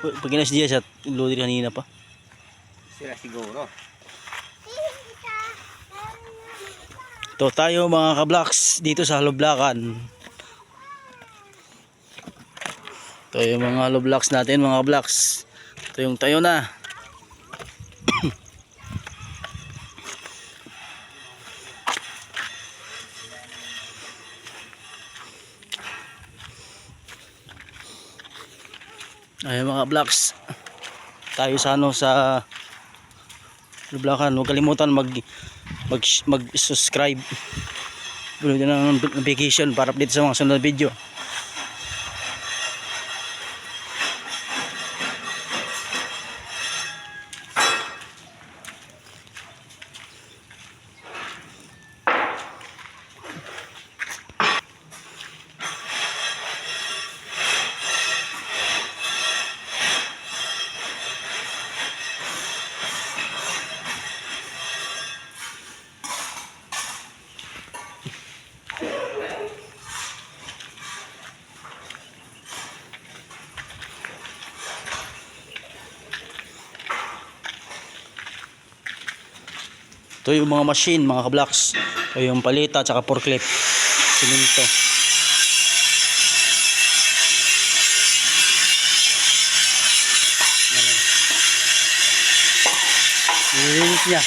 Pag inas diya siya, loader kanina pa. Sila siguro. Ito tayo mga kablocks dito sa Haloblakan. Ito yung mga hollow blocks natin mga blocks. Ito yung tayo na. Ayun mga blocks. Tayo sa ano sa Haloblakan. Huwag kalimutan mag mag mag-subscribe. Bulog ng notification para update sa mga sunod na video. Ito yung mga machine, mga kablocks. Ito yung palita, tsaka forklift. Siminto. Ayan. Nililinis niya.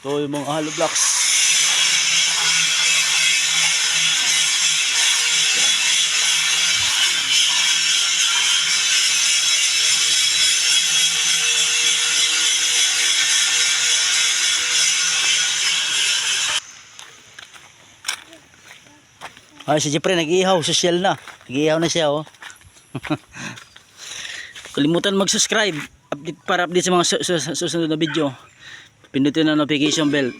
Ito yung mga hollow blocks. Ay, si Jeffrey nag-ihaw, social na. Nag-ihaw na siya, oh. Kalimutan mag-subscribe update para update sa mga su- su- susunod na video. Pindutin ang notification bell.